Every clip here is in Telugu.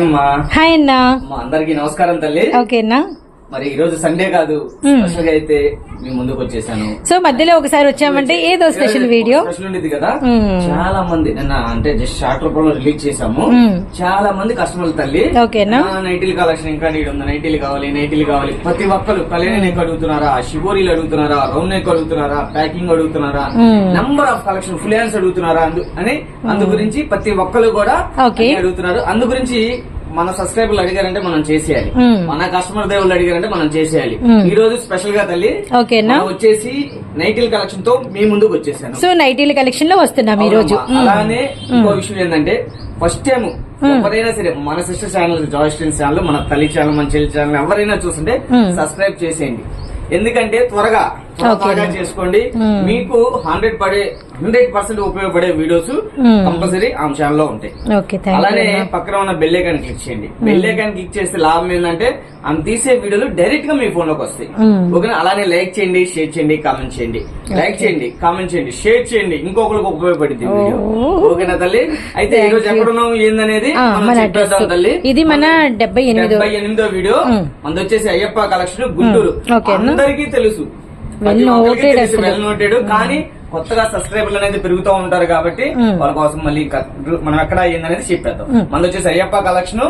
అమ్మా. హాయ్ అన్నా. అందరికీ నమస్కారం తల్లి. ఓకేనా మరి ఈ రోజు సండే కాదు. స్పెషల్గా అయితే మీ ముందుకు వచ్చేసాను. సో మధ్యలో ఒకసారి వచ్చామంటే ఏదో స్పెషల్ వీడియో. స్పెషల్ ఉండేది కదా. మ్మ్. చాలా మంది నిన్న అంటే జస్ట్ షార్ట్ రూపంలో రిలీజ్ చేసాము మ్మ్. చాలా మంది కస్టమర్లు తల్లి. నైటీలు కలెక్షన్ ఇంకా నీడు ఉంది. నైటీలు కావాలి నైటీలు కావాలి. ప్రతి ఒక్కరు కళ్యాణి నెక్ అడుగుతున్నారా షిబోరీలు అడుగుతున్నారా రౌండ్ నెక్ అడుగుతున్నారా ప్యాకింగ్ అడుగుతున్నారా మ్మ్. Number of collection full hands అడుగుతున్నారా అని అందు గురించి ప్రతి ఒక్కరు కూడా అడుగుతున్నారు. అందు గురించి మన సబ్స్క్రైబర్లు అడిగారంటే మనం చేసేయాలి. మన కస్టమర్ దేవుళ్ళు అడిగారంటే మనం చేసేయాలి. ఈ రోజు స్పెషల్గా తల్లి ఓకేనా వచ్చేసి నైటీల్ కలెక్షన్తో మీ ముందుకు వచ్చేసాను. సో నైటీల కలెక్షన్లో వస్తున్నాం ఈ రోజు. అలానే ఇంకో విషయం ఏంటంటే ఫస్ట్ టైం ఎవరైనా సరే మన సిస్టర్ ఛానల్ జాయిస్టిన్ ఛానల్ మన తల్లి ఛానల్ మన చెల్లి ఛానల్ ఎవరైనా చూస్తుంటే. సబ్స్క్రైబ్ చేసేయండి. ఎందుకంటే త్వరగా త్వరగా చేసుకోండి. మ్మ్. మీకు హండ్రెడ్ పడే హండ్రెడ్ పర్సెంట్ ఉపయోగపడే వీడియోస్ మ్మ్. కంపల్సరీ ఆ ఛానల్లో ఉంటాయి. అలానే పక్కన ఉన్న బెల్ ఐకాన్ క్లిక్ చేయండి. బెల్ ఐకాన్ క్లిక్ చేస్తే లాభం ఏంటంటే ఆమె తీసే వీడియోలు డైరెక్ట్గా మీ ఫోన్లోకి వస్తాయి. ఓకేనా అలానే లైక్ చేయండి షేర్ చేయండి కామెంట్ చేయండి. లైక్ చేయండి కామెంట్ చేయండి షేర్ చేయండి. ఇంకొకరికి ఉపయోగపడింది. ఓకేనా తల్లి? అయితే ఈ రోజు. ఎక్కడున్నాం ఏందనేది address. తల్లి. ఇది మన డెబ్బై ఎనిమిదో. వీడియో. మనది వచ్చేసి అయ్యప్ప కలెక్షన్ గుంటూరు? అందరికీ తెలుసు. Noted. కానీ కొత్తగా సబ్స్క్రైబర్లు అనేది పెరుగుతూ ఉంటారు కాబట్టి. వాళ్ళ కోసం మళ్ళీ మనం ఎక్కడ అయ్యిందనేది చెప్పేద్దాం. మనది వచ్చేసి అయ్యప్ప కలెక్షన్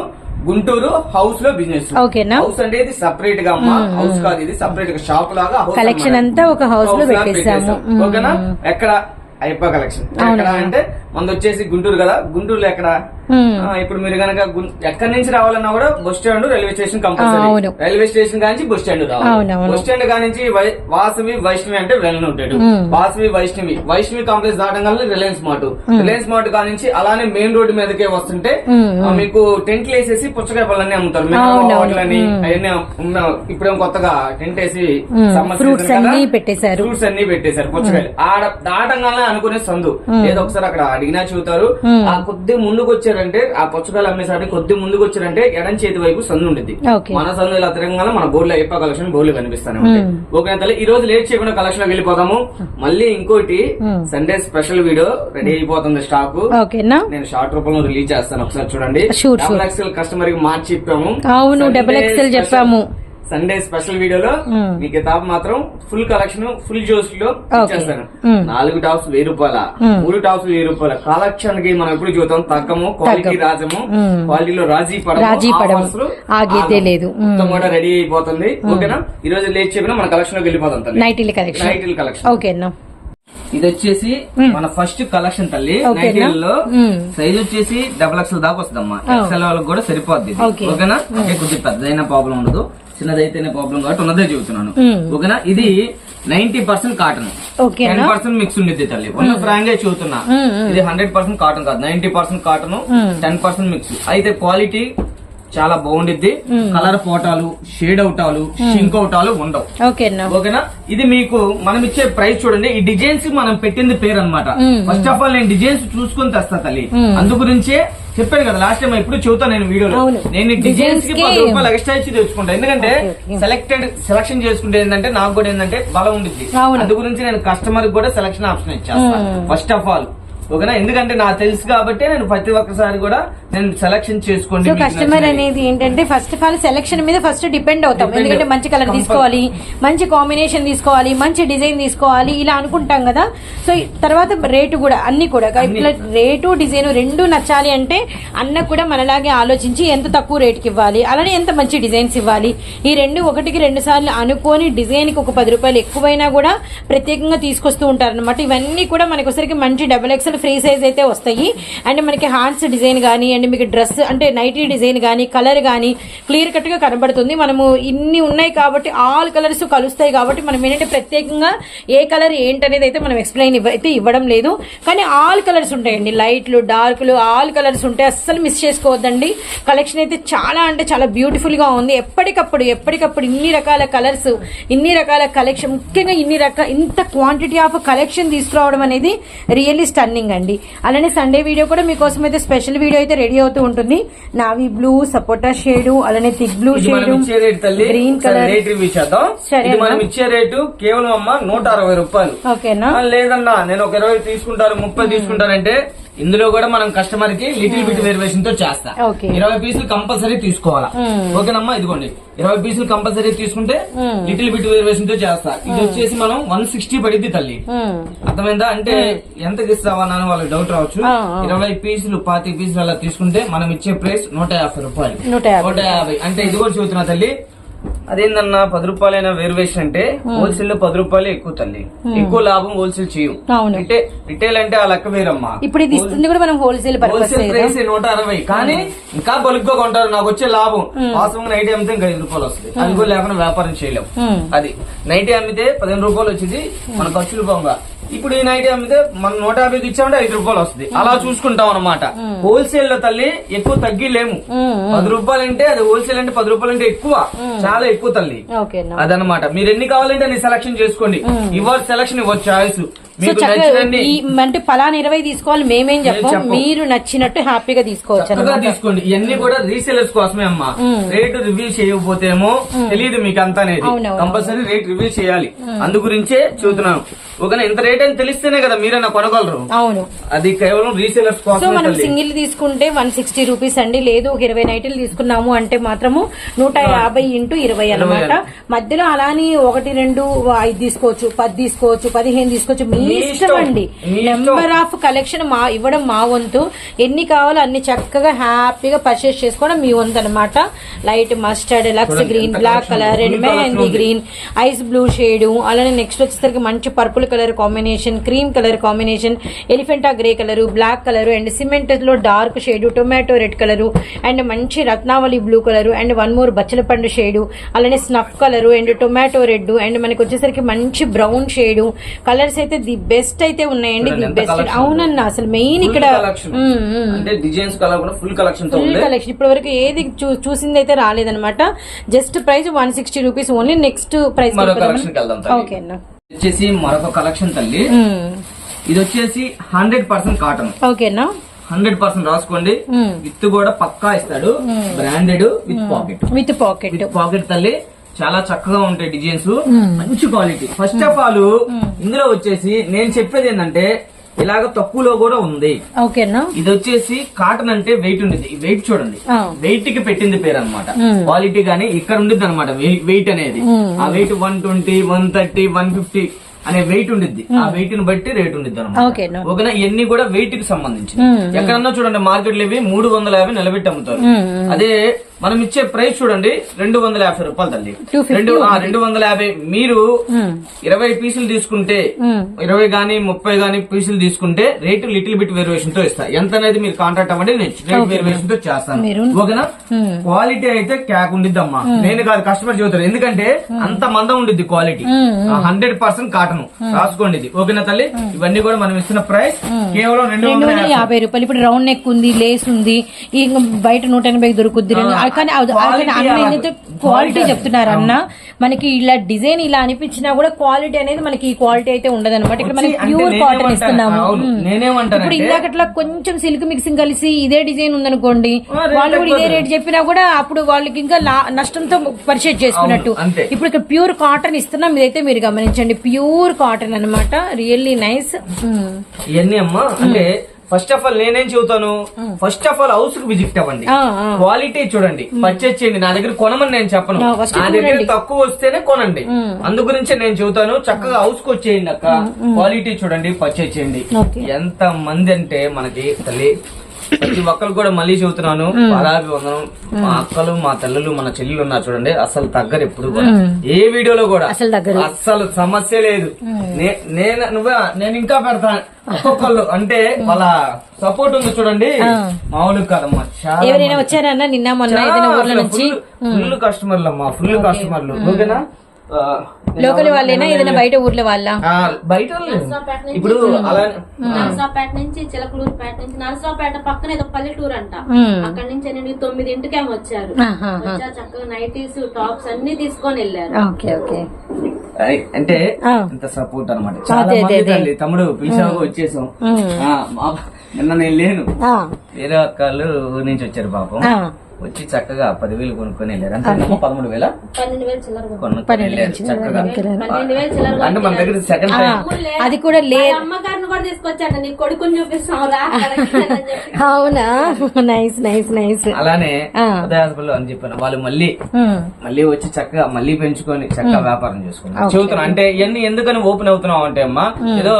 గుంటూరు హౌస్లో బిజినెస్? హౌస్ అంటే ఇది సపరేట్గా అమ్మా హౌస్ కాదు ఇది సపరేట్గా షాప్ లాగా అన్నమాట. అంతా ఒక house లో పెట్టేసాము. ఓకేనా. ఎక్కడ అయ్యప్ప కలెక్షన్? ఎక్కడ అంటే మనది వచ్చేసి గుంటూరు కదా? గుంటూరులో ఎక్కడ? ఇప్పుడు మీరు కనుక ఎక్కడి నుంచి రావాలన్నా కూడా bus stand railway station compulsory. Railway station కానించి బస్ స్టాండ్ రావాలి. బస్ స్టాండ్ కానించి వాసవి వైష్ణవి అంటే వెళ్ళని ఉంటాడు. వాసవి వైష్ణవి. వైష్ణవి కాంప్లెక్స్ దాటంగానే రిలయన్స్ మార్ట్. రిలయన్స్ మార్ట్ కానించి అలానే మెయిన్ రోడ్ మీదకే వస్తుంటే మీకు టెంట్లు వేసేసి పుచ్చకాయ పళ్ళన్నీ అమ్ముతారు. మ్మ్. అవన్నీ ఇప్పుడేమో కొత్తగా టెంట్ వేసి. ఫ్రూట్స్ అన్ని పెట్టేశారు. పుచ్చకాయలు. ఆడ దాటంగానే అనుకునే సందు. ఏదో ఒకసారి అక్కడ అడిగినా చూతారు మ్మ్. ఆ కొద్ది ముందుకు వచ్చారంటే ఆ పుచ్చకాయలు అమ్మేసరికి కొద్ది ముందుకు వచ్చారంటే ఎడం చేతి వైపు సందు ఉండిద్ది ఓకే. మన సందు ఇలా తిరగగానే మన బోర్డులో అయిపో కలెక్షన్ బోర్డులు కనిపిస్తానే ఉంటాయి. ఓకే తల్లి ఈ రోజు లేట్ చేయకుండా కలెక్షన్లోకి వెళ్ళిపోదాము మళ్ళీ ఇంకోటి. సండే స్పెషల్ వీడియో రెడీ అయిపోతుంది స్టాక్ నేను షార్ట్ రూపంలో రిలీజ్ చేస్తాను ఒకసారి చూడండి డబుల్. ఎక్స్ఎల్ కస్టమర్కి మార్చి చెప్పాము అవును, special- చెప్పాము. సండే స్పెషల్ వీడియోలో. మీకు టాప్ మాత్రం ఫుల్ కలెక్షన్ ఫుల్ జోస్లో. ఇచ్చేస్తాను మ్మ్. నాలుగు టాప్స్ వెయ్యి రూపాయల మ్మ్. మూడు టాప్స్ వెయ్యి రూపాయల కలెక్షన్కి మనం ఎప్పుడు చూద్దాం తగ్గము క్వాలిటీ. రాజము. క్వాలిటీలో రాజీ పడము రాజీ పడము. లో ఆగేదే. లేదు. మొత్తం కూడా రెడీ అయిపోతుంది ఓకేనా ఈ రోజు లేట్ చెప్పినా మన కలెక్షన్లోకి వెళ్ళిపోతాం నైటీల కలెక్షన్ నైటీల కలెక్షన్ ఓకేనా ఇది వచ్చేసి. మన ఫస్ట్ కలెక్షన్ తల్లి? నైటీల్లో మ్మ్. సైజ్ వచ్చేసి డబల్ ఎక్స్ఎల్ దాకా వస్తుందమ్మా. ఎక్స్ఎల్ వాళ్ళకి కూడా సరిపోద్ది. ఓకేనా కొద్దిగా పెద్దదైన ప్రాబ్లం ఉండదు చిన్నదైతేనే ప్రాబ్లం కాబట్టి ఉన్నదే చెబుతున్నాను మ్మ్. ఓకేనా ఇది ninety percent cotton? Ten percent mix ఉండేది తల్లి ఉన్న ఫ్రాంక్ మ్మ్. ఇది హండ్రెడ్ పర్సెంట్ కాటన్ కాదు ninety percent cotton. Ten percent mix అయితే క్వాలిటీ చాలా బాగుండిద్ది. కలర్ పోటాలు షేడ్ అవుటాలు షింక్ అవుటాలు ఉండవు ఓకేనా ఓకేనా ఇది మీకు మనం ఇచ్చే ప్రైస్ చూడండి ఈ డిజైన్స్ మనం పెట్టింది పేరు అనమాట. ఫస్ట్ ఆఫ్ ఆల్ నేను డిజైన్స్ చూసుకొని తెస్తా తల్లి. అందు గురించే చెప్పాను కదా లాస్ట్ టైం ఎప్పుడు చెబుతాను నేను వీడియోలో. నేను డిజైన్స్కి పది రూపాయలు ఎక్స్ట్రా ఇచ్చి తెచ్చుకుంటా ఎందుకంటే. సెలెక్టెడ్ సెలక్షన్ చేసుకుంటే ఏంటంటే నాకు కూడా ఏంటంటే బలం ఉండిద్ది. అందు గురించి నేను కస్టమర్ కూడా సెలక్షన్ ఆప్షన్ మ్మ్. ఫస్ట్ ఆఫ్ ఆల్ ఓకేనా? ఎందుకంటే నాకు తెలుసు కాబట్టి నేను ప్రతి ఒక్కసారి కూడా నేను సెలక్షన్ చేసుకోండి కస్టమర్. అనేది ఏంటంటే ఫస్ట్ ఆఫ్ ఆల్ సెలక్షన్ మీద ఫస్ట్ డిపెండ్ అవుతాం. ఎందుకంటే మంచి కలర్ తీసుకోవాలి మంచి కాంబినేషన్ తీసుకోవాలి మంచి డిజైన్ తీసుకోవాలి ఇలా అనుకుంటాం కదా. సో తర్వాత రేటు కూడా అన్ని కూడా. ఇట్లా రేటు డిజైన్ రెండు నచ్చాలి అంటే అన్న కూడా మనలాగే ఆలోచించి ఎంత తక్కువ రేటుకి ఇవ్వాలి అలానే ఎంత మంచి డిజైన్స్ ఇవ్వాలి. ఈ రెండు ఒకటికి రెండు సార్లు అనుకొని డిజైన్కి ఒక పది రూపాయలు ఎక్కువైనా కూడా ప్రత్యేకంగా తీసుకొస్తూ ఉంటారు అనమాట ఇవన్నీ కూడా మనకి ఒకసారికి మంచి డబుల్ ఎక్స్ఎల్ ఫ్రీ సైజ్ అయితే వస్తాయి. అండ్ మనకి హ్యాండ్స్ డిజైన్ కానీ అండ్ మీకు డ్రెస్ అంటే నైటీ డిజైన్ కానీ కలర్ కానీ క్లియర్ కట్గా కనబడుతుంది. మనము ఇన్ని ఉన్నాయి కాబట్టి ఆల్ కలర్స్ కలుస్తాయి కాబట్టి మనం ఏంటంటే ప్రత్యేకంగా ఏ కలర్ ఏంటనేది అయితే మనం ఎక్స్ప్లెయిన్ అయితే ఇవ్వడం లేదు. కానీ ఆల్ కలర్స్ ఉంటాయండి. లైట్లు డార్క్లు ఆల్ కలర్స్ ఉంటాయి అస్సలు మిస్ చేసుకోవద్దండి. కలెక్షన్ అయితే చాలా అంటే చాలా బ్యూటిఫుల్గా ఉంది. ఎప్పటికప్పుడు ఎప్పటికప్పుడు ఇన్ని రకాల కలర్స్ ఇన్ని రకాల కలెక్షన్ ముఖ్యంగా ఇన్ని రకాల ఇంత క్వాంటిటీ ఆఫ్ కలెక్షన్ తీసుకురావడం అనేది రియల్లీ స్టన్నింగ్. అండి అలానే సండే వీడియో కూడా మీకోసం అయితే స్పెషల్ వీడియో అయితే రెడీ అవుతూ ఉంటుంది. నావీ బ్లూ సపోటా షేడ్ అలానే thick blue shade green colour సరే. మనం ఇచ్చే రేటు కేవలం అమ్మ నూట అరవై రూపాయలు. ఓకేనా? లేదన్నా నేను ఒక ఇరవై తీసుకుంటాను ముప్పై తీసుకుంటానంటే ఇందులో కూడా మనం కస్టమర్కి లిటిల్ బిట్ వేరియేషన్తో చేస్తా. ఇరవై పీసులు కంపల్సరీ తీసుకోవాలా. ఓకేనమ్మా? ఇదిగోండి. ఇరవై పీసులు కంపల్సరీ తీసుకుంటే. లిటిల్ బిట్ వేరియేషన్తో చేస్తా. ఇది వచ్చేసి మనం వన్ సిక్స్టీ పడిద్ది తల్లి. అర్థమైందా? అంటే ఎంతకి ఇస్తావా అని వాళ్ళకి డౌట్ రావచ్చు. ఇరవై పీసులు పాతి పీసులు అలా తీసుకుంటే మనం ఇచ్చే ప్రైస్ నూట యాభై రూపాయలు. నూట యాభై. అంటే ఇది కూడా చూస్తున్నా తల్లి. అదేందన్నా పది రూపాయలైన వేరువేషన్ అంటే హోల్సేల్లో పది రూపాయలు ఎక్కువ తల్లి. ఎక్కువ లాభం హోల్సేల్ చేయం. రిటే- రిటైల్ అంటే ఆ లెక్క వేరమ్మా. ఇప్పుడు ఇది ఇస్తుంది కూడా మనం హోల్సేల్ హోల్సేల్ ప్రైస్ నూట అరవై. కానీ ఇంకా బల్క్గా కొంటారు. నాకు వచ్చే లాభం. వాస్తవం నైట్ అమ్మితే ఇంకా ఐదు రూపాయలు వస్తుంది. అది కూడా లేకుండా వ్యాపారం చేయలేము. అది. నైట్ అమ్మితే పదిహేను రూపాయలు వచ్చింది. మన ఖర్చులు పోగా. ఇప్పుడు ఈ నైట్ అమ్మితే మన నూట యాభైకి ఇచ్చామంటే ఐదు రూపాయలు వస్తుంది. అలా చూసుకుంటాం అనమాట హోల్సేల్లో తల్లి ఎక్కువ తగ్గిలేము. పది రూపాయలు అంటే అది హోల్సేల్ అంటే పది రూపాయలు అంటే ఎక్కువ చాలా ఎక్కువ తల్లి. అదనమాట మీరు ఎన్ని కావాలంటే అన్ని సెలక్షన్ చేసుకోండి. ఇవ్వాలి సెలక్షన్ ఇవ్వచ్చు చాయిస్ సో చక్కగా అంటే పలానా ఇరవై తీసుకోవాలి మేమేం చెప్పం. మీరు నచ్చినట్టు హ్యాపీగా తీసుకోవచ్చు తీసుకోండి. ఇవన్నీ కూడా రీసేలర్స్ కోసమే అమ్మా. రేట్ రివ్యూ చేయకపోతేమో తెలియదు మీకు అంత అనేది. కంపల్సరీ రేట్ రివ్యూ చేయాలి. అందు గురించే చూస్తున్నాం ఓకేనా ఇంత రేట్ అని తెలిస్తేనే కదా మీరైనా కొనగలరు. అవును. అది కేవలం రీసేలర్స్ సో కోసమే మనం. సింగిల్ తీసుకుంటే వన్ సిక్స్టీ రూపీస్ అండి. లేదు ఒక ఇరవై నైట్లు తీసుకున్నాము అంటే మాత్రము నూట యాభై ఇంటూ ఇరవై అనమాట మధ్యలో అలాని ఒకటి రెండు ఐదు తీసుకోవచ్చు పది తీసుకోవచ్చు పదిహేను తీసుకోవచ్చు. మీ మీ ఇష్టం. అండి. నెంబర్ ఆఫ్ కలెక్షన్ మా ఇవ్వడం మా వంతు. ఎన్ని కావాలో అన్ని చక్కగా హ్యాపీగా పర్చేస్ చేసుకోవడం మీ వంతు అనమాట light mustard Lux green black colour collection. Mehndi. Green ice blue shade అలానే నెక్స్ట్ వచ్చేసరికి మంచి purple colour combination cream colour combination Elephanta grey colour black colour and సిమెంట్లో dark shade tomato red colour and మంచి రత్నావళి blue colour and one more బచ్చల పండు షేడ్ అలానే snuff colour and tomato red and మనకి వచ్చేసరికి మంచి బ్రౌన్ షేడ్ కలర్స్ అయితే ది బెస్ట్ అయితే ఉన్నాయండి. ది బెస్ట్ అవునన్నా అసలు మెయిన్ ఇక్కడ. అంటే డిజైన్స్ కలర్ కూడా ఫుల్ కలెక్షన్తో ఫుల్ కలెక్షన్ ఇప్పటి వరకు ఏది చూసింది అయితే రాలేదన్నమాట. Just price one sixty rupees only next price. Okay అన్న. వచ్చేసి మరొక కలెక్షన్ తల్లి. ఇది వచ్చేసి హండ్రెడ్ పర్సెంట్ కాటన్ ఓకేనా హండ్రెడ్ పర్సెంట్ రాసుకోండి. విత్ కూడా పక్కా ఇస్తాడు. Branded with pocket with pocket pocket తల్లి. చాలా చక్కగా ఉంటాయి డిజైన్స్. మంచి క్వాలిటీ. ఫస్ట్ ఆఫ్ ఆల్ ఇందులో వచ్చేసి నేను చెప్పేది ఏంటంటే ఇలాగ తక్కువలో కూడా ఉంది. ఓకేనా ఇది వచ్చేసి కాటన్ అంటే వెయిట్ ఉండేది. వెయిట్ చూడండి. వెయిట్కి పెట్టింది పేరు అనమాట. క్వాలిటీ గానీ ఇక్కడ ఉండిద్ది అనమాట వెయిట్ అనేది. ఆ weight one twenty one thirty one fifty అనే వెయిట్ ఉండిద్ది ఆ వెయిట్ని బట్టి రేట్ ఉండిద్ది అనమాట ఓకేనా ఇవన్నీ కూడా వెయిట్కి సంబంధించి. ఎక్కడన్నా చూడండి మార్కెట్లో ఇవి మూడు వందల యాభై నిలబెట్టి అమ్ముతారు. మ్మ్. అదే మనం ఇచ్చే ప్రైస్ చూడండి రెండు వందల యాభై రూపాయలు తల్లి. 250 రెండు రెండు వందల యాభై మీరు. ఇరవై పీసులు తీసుకుంటే. ఇరవై గానీ ముప్పై గానీ పీసులు తీసుకుంటే రేటు లిటిల్ బిట్ వేరియేషన్తో ఇస్తా. ఎంత అనేది మీరు కాంటాక్ట్ అవ్వండి నేను రేట్ వేరియేషన్తో చేస్తాను? ఓకేనా. క్వాలిటీ అయితే క్యాక్ ఉండిద్దమ్మా. నేను కాదు కస్టమర్ చెబుతారు. ఎందుకంటే అంత మందం ఉండిద్ది క్వాలిటీ. Hundred percent cotton. రాసుకోండి ఇది. ఓకేనా తల్లి? ఇవన్నీ కూడా మనం ఇస్తున్న ప్రైస్ కేవలం రెండు వందల యాభై. రూపాయలు. ఇప్పుడు రౌండ్ నెక్ ఉంది లేస్ ఉంది బయట నూట ఎనభై దొరుకుద్ది కానీ అన్న క్వాలిటీ చెప్తున్నారు అన్న మనకి ఇలా డిజైన్ ఇలా అనిపించినా కూడా క్వాలిటీ అనేది మనకి ఈ క్వాలిటీ అయితే ఉండదు అనమాట ఇక్కడ మనకి ప్యూర్ కాటన్ ఇస్తున్నాము. ఇప్పుడు ఇందాకట్లా కొంచెం సిల్క్ మిక్సింగ్ కలిసి ఇదే డిజైన్ ఉందనుకోండి వాళ్ళు కూడా ఇదే రేట్ చెప్పినా కూడా అప్పుడు వాళ్ళకి ఇంకా నష్టంతో పర్చేజ్ చేసుకున్నట్టు. ఇప్పుడు ఇక్కడ ప్యూర్ కాటన్ ఇస్తున్నాం ఇదైతే మీరు గమనించండి. ప్యూర్ కాటన్ అన్నమాట. రియల్లీ నైస్ ఇవన్నీ అమ్మా అంటే ఫస్ట్ ఆఫ్ ఆల్ నేనేం చెబుతాను? ఫస్ట్ ఆఫ్ ఆల్ హౌస్కి విజిట్ అవ్వండి. క్వాలిటీ చూడండి. పర్చేజ్ చేయండి. నా దగ్గర కొనమని నేను చెప్పను. నా దగ్గర. తక్కువ వస్తేనే కొనండి. అందు గురించే నేను చెబుతాను. చక్కగా హౌస్కి వచ్చేయండి అక్క. క్వాలిటీ చూడండి పర్చేజ్ చేయండి. ఎంత మంది అంటే మనకి తల్లి ప్రతి ఒక్కరు కూడా మళ్ళీ చెబుతున్నాను పరాభివందనం మా అక్కలు మా తల్లులు మన చెల్లెలు ఉన్నారు చూడండి అసలు తగ్గరు ఎప్పుడు కూడా. ఏ వీడియోలో కూడా అసలు సమస్య లేదు. నేను నువ్వే నేను ఇంకా పెడతాను ఒక్కొక్కళ్ళు అంటే వాళ్ళ సపోర్ట్ ఉంది చూడండి. మామూలు కాదమ్మా చాలా ఎవరైనా వచ్చారా అన్న నిన్న మొన్న ఏదైనా ఊర్ల నుంచి? ఫుల్ కస్టమర్లు అమ్మా ఫుల్ కస్టమర్లు ఓకేనా? లోకల్ వాళ్ళేనా? ఏదైనా బయట ఊర్ల వాళ్ళ? బయట. ఇప్పుడు అలా నరసరావుపేట నుంచి చిలకలూరుపేట నుంచి నరసరావుపేట పక్కన ఏదో పల్లెటూరు అంట అక్కడ నుంచి నేను తొమ్మిదింటికేమో వచ్చారు. వచ్చారు చక్కగా నైటీస్ టాప్స్ అన్ని తీసుకొని వెళ్ళారు. Okay okay. అంటే. ఇంత సపోర్ట్ అనమాట చాలా మంది. తల్లి తమ్ముడు పిలిచావు వచ్చేసాం నిన్న నేను లేను. వేరే అక్కలు ఊరి నుంచి వచ్చారు పాపం. వచ్చి చక్కగా పదివేలు కొనుక్కొని వెళ్ళారు. అంతే పదమూడు వేల. కొనుక్కొని వెళ్ళారు. చక్కగా. అంటే మన దగ్గర సెకండ్ అది కూడా లే వాళ్ళ అమ్మగారిని కూడా తీసుకొచ్చాడు నీ కొడుకుని చూపిస్తాం రా అక్కడికి అని చెప్పి. అవునా? Nice nice nice. అలానే హాస్పిటల్ అని చెప్పాను. వాళ్ళు మళ్ళీ మళ్ళీ వచ్చి చక్కగా మళ్ళీ పెంచుకొని చక్కగా వ్యాపారం చేసుకున్నారు. చెబుతున్నా అంటే ఇవన్నీ ఎందుకని ఓపెన్ అవుతున్నావు అంటే అమ్మా ఏదో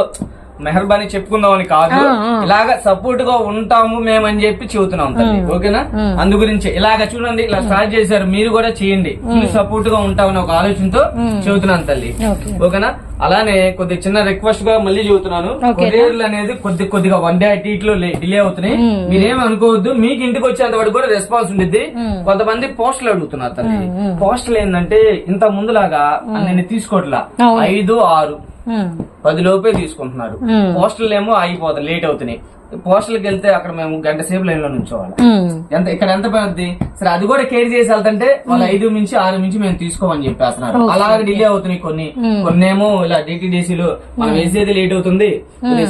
మెహర్బానీ చెప్పుకుందాం అని కాదు ఇలాగ సపోర్ట్గా ఉంటాము మేమని చెప్పి చెబుతున్నాం తల్లి. ఓకేనా? అందు గురించి ఇలాగ చూడండి ఇలా స్టార్ట్ చేశారు మీరు కూడా చేయండి. సపోర్ట్గా ఉంటామని ఒక ఆలోచనతో చెబుతున్నాను తల్లి. ఓకే. ఓకేనా? అలానే కొద్ది చిన్న రిక్వెస్ట్గా మళ్ళీ చెబుతున్నాను. కొరియర్లు అనేది కొద్ది కొద్దిగా వన్ డే అటు ఇట్లో డిలే అవుతున్నాయి. మీరేం అనుకోవద్దు మీకు ఇంటికి వచ్చేంత వరకు కూడా రెస్పాన్స్ ఉండిద్ది. కొంతమంది పోస్టులు అడుగుతున్నారు తల్లి. పోస్టులు ఏంటంటే ఇంత ముందులాగా నేను తీసుకోవట్లా ఐదు ఆరు. పది లోపే తీసుకుంటున్నారు. పోస్టులు ఏమో ఆగిపోతాయి లేట్ అవుతున్నాయి. పోస్టులకు వెళ్తే అక్కడ మేము గంట సేపు లైన్లో నుంచోవాలి ఎంత ఇక్కడ ఎంత పడుద్ది సరే అది కూడా కేర్ చేసి వెళ్తుంటే వాళ్ళు ఐదు నుంచి ఆరు నుంచి మేము తీసుకోమని చెప్పేస్తున్నారు. అలాగే డిలే అవుతున్నాయి కొన్ని. కొన్ని ఏమో ఇలా డిటిడిసిలు మనం వేసేది లేట్ అవుతుంది.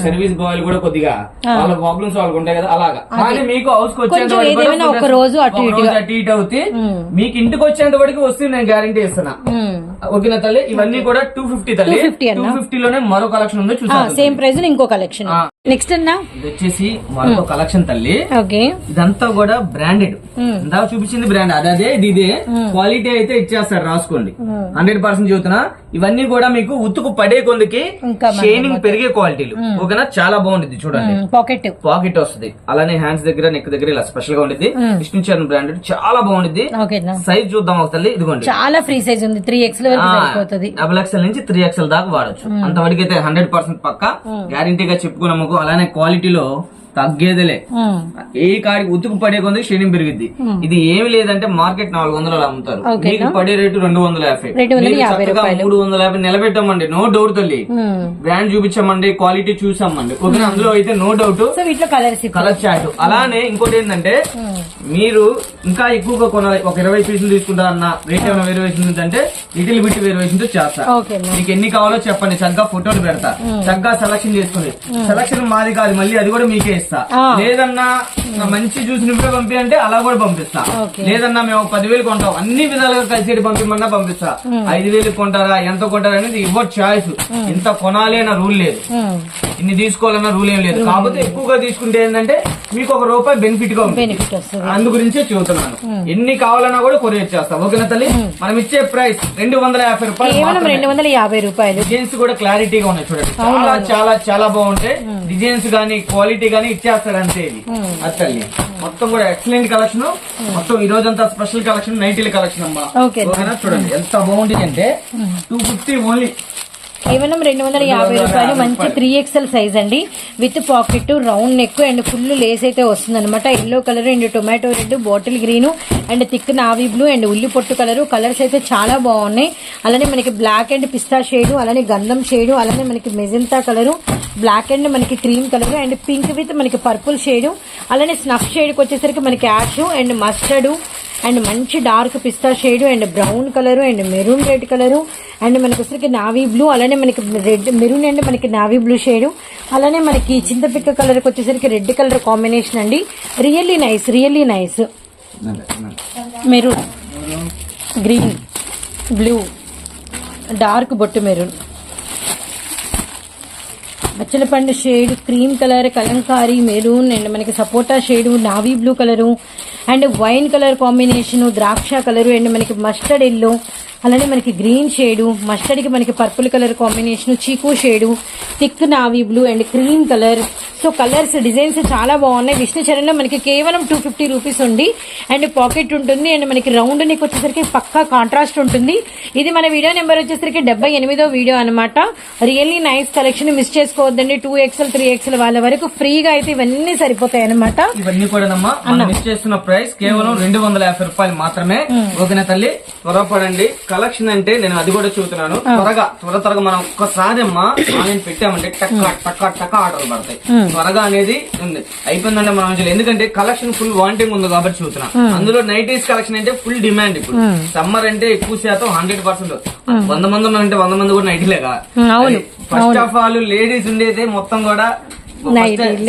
సర్వీస్ బాయ్లు కూడా కొద్దిగా వాళ్ళ ప్రాబ్లమ్స్ వాళ్ళకి ఉంటాయి కదా అలాగా. కానీ మీకు హౌస్కి వచ్చేంత ఒక రోజు అటు ఇటు అవుతే మీకు ఇంటికి వచ్చేంత వరకు వస్తుంది నేను గ్యారంటీ ఇస్తున్నా ఓకేనా తల్లి? ఇవన్నీ కూడా టూ ఫిఫ్టీ తల్లి. 250 అన్నా? టూ ఫిఫ్టీ లోనే మరో కలెక్షన్ ఉందో చూసాను సేమ్ ప్రైస్ ఇంకో కలెక్షన్ నెక్స్ట్ అన్నా? ఇది వచ్చేసి మరొక కలెక్షన్ తల్లి. ఓకే ఇదంతా కూడా బ్రాండెడ్ ఇందాక చూపించింది బ్రాండ్ అదే అదే ఇది ఇదే. క్వాలిటీ అయితే ఇచ్చేస్తారు రాసుకోండి. హండ్రెడ్ పర్సెంట్ చెబుతున్నా. ఇవన్నీ కూడా మీకు ఉతుకు పడే కొందికి షైనింగ్ పెరిగే క్వాలిటీలు ఓకేనా? చాలా బాగుంటుంది చూడండి. పాకెట్ పాకెట్ వస్తుంది. అలానే హ్యాండ్స్ దగ్గర నెక్ దగ్గర ఇలా స్పెషల్గా ఉండేది విష్ణు చరణ్ బ్రాండెడ్ చాలా బాగుంటుంది సైజ్ చూద్దాం ఒక తల్లి. ఇదిగోండి. చాలా ఫ్రీ సైజ్ ఉంది. త్రీ ఎక్స్ డబుల్ ఎక్స్ఎల్ నుంచి త్రీ ఎక్స్ఎల్ దాకా వాడచ్చు. అంతవరకు అయితే హండ్రెడ్ పర్సెంట్ పక్క. గ్యారంటీగా చెప్పుకున్నాము అలానే క్వాలిటీలో తగ్గేదిలే. ఏ కాడికి ఉతుకు పడే కొంది క్షీణం పెరిగిద్ది. ఇది ఏమి లేదంటే మార్కెట్ నాలుగు వందలు అమ్ముతారు. మీకు పడే రేటు రెండు వందల యాభై. మూడు వందల యాభై నిలబెట్టామండి నో డౌట్ తల్లి. బ్రాండ్ చూపించామండి క్వాలిటీ చూసామండి ఓకే అందులో అయితే నో డౌట్ కలర్ చాట్ అలానే ఇంకోటి ఏంటంటే మీరు ఇంకా ఎక్కువగా కొనాలి. ఒక ఇరవై పీసులు తీసుకుంటారన్న రేట్ ఏమైనా వేరియేషన్ ఉందంటే లిటిల్ బిట్ వేరియేషన్తో చేస్తా. మీకు ఎన్ని కావాలో చెప్పండి. చక్కగా ఫోటోలు పెడతా. చక్కగా సెలక్షన్ చేసుకుని. సెలక్షన్ మాది కాదు. మళ్ళీ అది కూడా మీకే. ఇస్తా. లేదన్నా మంచి జ్యూస్ నింపే పంపి అంటే అలా కూడా పంపిస్తా. లేదన్నా మేము పదివేలు కొంటాం. అన్ని విధాలుగా కలిసి పంపిమన్నా పంపిస్తా. ఐదు వేలు కొంటారా ఎంత కొంటారా అనేది ఇవ్వరు చాయిస్ ఇంత కొనాలి అన్న రూల్ లేదు. ఇన్ని తీసుకోవాలన్న రూల్ ఏం లేదు. కాకపోతే ఎక్కువగా తీసుకుంటే ఏంటంటే మీకు ఒక రూపాయి బెనిఫిట్గా ఉంటుంది. అందు గురించే చెబుతున్నాను. ఎన్ని కావాలన్నా కూడా కొరియర్ చేస్తాం. ఓకేనా తల్లి? మనం ఇచ్చే ప్రైస్ రెండు వందల యాభై రూపాయలు. రెండు వందల యాభై రూపాయలు. డిజైన్స్ కూడా క్లారిటీగా ఉన్నాయి చూడండి. చాలా చాలా చాలా బాగుంటాయి. డిజైన్స్ గానీ క్వాలిటీ గానీ ఇచ్చేస్తాడు అంతే ఇది అది తల్లి మొత్తం కూడా ఎక్సలెంట్ కలెక్షన్ మొత్తం ఈ రోజంతా స్పెషల్ కలెక్షన్ నైటీల కలెక్షన్ అమ్మా. చూడండి. ఎంత బాగుంటుంది అంటే టూ ఫిఫ్టీ ఓన్లీ కేవలం రెండు వందల యాభై రూపాయలు మంచి త్రీ ఎక్స్ఎల్ సైజ్ అండి. With pocket round neck and full lace అయితే వస్తుంది అనమాట yellow colour and tomato red bottle green and thick navy blue and ఉల్లి పొట్టు కలర్ కలర్స్ అయితే చాలా బాగున్నాయి. అలానే మనకి బ్లాక్ అండ్ పిస్తా షేడ్ అలానే గంధం షేడ్ అలానే మనకి మెజంతా కలర్ బ్లాక్ అండ్ మనకి cream colour and pink with మనకి పర్పుల్ షేడ్ అలానే స్నఫ్ షేడ్కి వచ్చేసరికి మనకి యాష్ అండ్ మస్టర్డ్ అండ్ మంచి dark pista shade and brown colour and maroon red colour and మనకి వచ్చరికి నావీ బ్లూ అలానే మనకి రెడ్ మెరూన్ అండ్ మనకి నావీ బ్లూ షేడ్ అలానే మనకి చింతపిక్క కలర్కి వచ్చేసరికి రెడ్ కలర్ కాంబినేషన్ అండి. Really nice really nice. Maroon green blue dark బొట్టు maroon. బచ్చలపండు shade cream colour kalamkari maroon and మనకి సపోటా shade navy blue colour and wine colour combination ద్రాక్ష కలరు అండ్ మనకి మస్టర్డ్ ఎల్లో అలానే మనకి గ్రీన్ షేడు మస్టర్డ్కి మనకి పర్పుల్ కలర్ కాంబినేషన్ చీకు shade thick navy blue and cream colour. So colours designs చాలా బాగున్నాయి. విష్ణు చరణ్లో మనకి కేవలం టూ ఫిఫ్టీ రూపీస్ ఉంది. అండ్ పాకెట్ ఉంటుంది. అండ్ మనకి రౌండ్ నెక్ వచ్చేసరికి పక్కా కాంట్రాస్ట్ ఉంటుంది. ఇది మన వీడియో నెంబర్ వచ్చేసరికి డెబ్బై ఎనిమిదో వీడియో అనమాట రియల్లీ నైస్ కలెక్షన్ మిస్ చేసుకోవద్దండి. టూ ఎక్స్ఎల్ త్రీ ఎక్స్ఎల్ వాళ్ళ వరకు ఫ్రీగా అయితే ఇవన్నీ సరిపోతాయి అనమాట ఇవన్నీ కూడా మిస్ చేస్తున్న ప్రైస్ కేవలం రెండు వందల యాభై రూపాయలు మాత్రమే. ఓకేనా తల్లి? త్వరపడండి. కలెక్షన్ అంటే నేను అది కూడా చూస్తున్నాను. త్వరగా త్వర త్వరగా మనం ఒక్కసారి అమ్మా ఆన్లైన్ పెట్టామంటే టక్క టక్క టక్క ఆర్డర్లు పడతాయి. త్వరగా అనేది ఉంది. అయిపోయిందంటే మనం ఎందుకంటే కలెక్షన్ ఫుల్ వాంటింగ్ ఉంది కాబట్టి చూస్తున్నా. అందులో నైటీస్ కలెక్షన్ అంటే ఫుల్ డిమాండ్ ఇప్పుడు. సమ్మర్ అంటే ఎక్కువ శాతం హండ్రెడ్ పర్సెంట్ వంద మంది ఉన్నారంటే వంద మంది కూడా నైటీలేగా. ఫస్ట్ ఆఫ్ ఆల్ లేడీస్ ఉండేది మొత్తం కూడా.